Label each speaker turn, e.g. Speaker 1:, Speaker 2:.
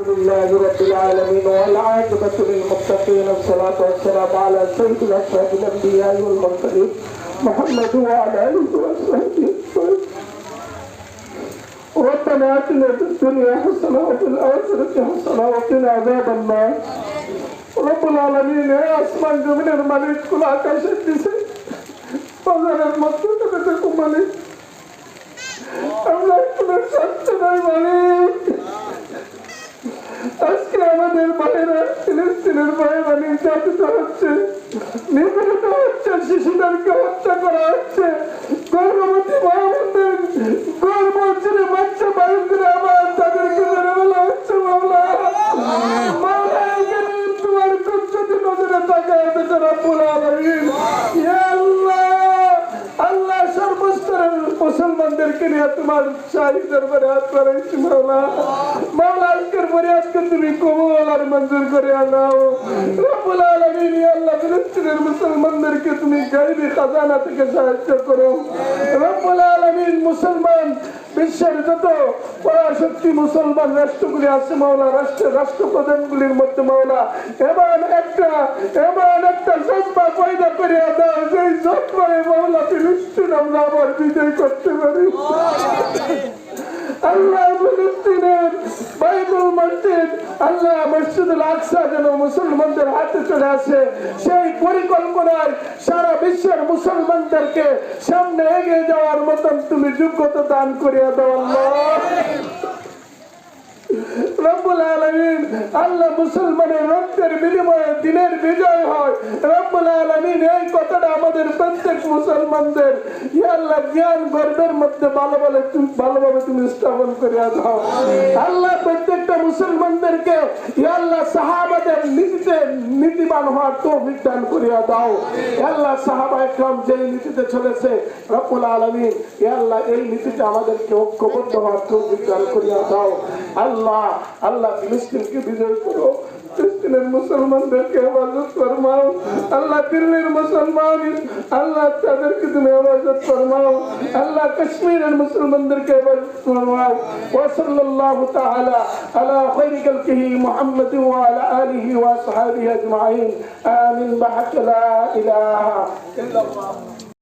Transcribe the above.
Speaker 1: لله رب العالمين والعاقبة للمتقين الصلاة والسلام على سيد الأشرف الأنبياء والمرسلين محمد وعلى آله وصحبه أجمعين ربنا آتنا في الدنيا حسنة وفي الآخرة حسنة وقنا عذاب النار رب العالمين يا আসমান জমিনের মালিক কুল আকাশের দিছে বাজারের মধ্যে থেকে মালিক ভাইরা ফিলিস্তিনের ভাইরা নির্যাতিত হচ্ছে। নিপীড়িত হচ্ছে মামলা। মামলা মুসলমানদেরকে নিয়ে তোমার শাহী দরবারে হাত বাড়াইছি মাওলা আজকের তুমি কবুল আর মঞ্জুর করে আনাও। রব্বুল আলামিন আল্লাহ ফিলিস্তিনের মুসলমানদেরকে তুমি গাইবি খাজানা থেকে সাহায্য করো। রব্বুল আলামিন মুসলমান বিশ্বের যত পরাশক্তি মুসলমান রাষ্ট্রগুলি আছে মাওলা রাষ্ট্র রাষ্ট্রপ্রধানগুলির মধ্যে মাওলা এমন একটা এমন একটা জজ্বা পয়দা করে দাও সেই জজ্বায় মাওলা ফিলিস্তিন আমরা আবার বিজয় করতে পারি। আল্লাহ ফিলিস্তিনের হাতে চলে আসে, সেই পরিকল্পনায় সারা বিশ্বের মুসলমানদেরকে সামনে এগিয়ে যাওয়ার মতন তুমি যোগ্যতা দান করিয়া দাও, আল্লাহ। রব্বুল আলামিন। আল্লাহ মুসলমানের রক্তের বিনিময়ে দিনের বিজয় হয়। রব্বুল আলামিন এই কথাটা আমাদের প্রত্যেক মুসলমানদের আল্লাহ জ্ঞান গর্বের মধ্যে ভালো ভালো ভালোভাবে তুমি স্থাপন করে দাও। আল্লাহ প্রত্যেকটা মুসলমানদেরকে আল্লাহ সাহাবাদের নীতিতে নীতিবান হওয়ার তৌফিক দান করিয়া দাও। আল্লাহ সাহাবা একরাম যেই নীতিতে চলেছে রব্বুল আলামিন আল্লাহ এই নীতিতে আমাদেরকে ঐক্যবদ্ধ হওয়ার তৌফিক দান করিয়া দাও। আল্লাহ আল্লাহ ফিলিস্তিনকে বিজয় করো ফিলিস্তিনের মুসলমানদেরকে হেফাজত ফরমাও আল্লাহ দিল্লির মুসলমান আল্লাহ তাদেরকে তুমি হেফাজত ফরমাও আল্লাহ কাশ্মীরের মুসলমানদেরকে হেফাজত ফরমাও ওয়াসাল্লাল্লাহু তাআলা আলা খায়রি খালকিহি মুহাম্মদ ওয়া আলা আলিহি ওয়া আসহাবিহি আজমাইন আমিন বাহাক লা ইলাহা ইল্লাল্লাহ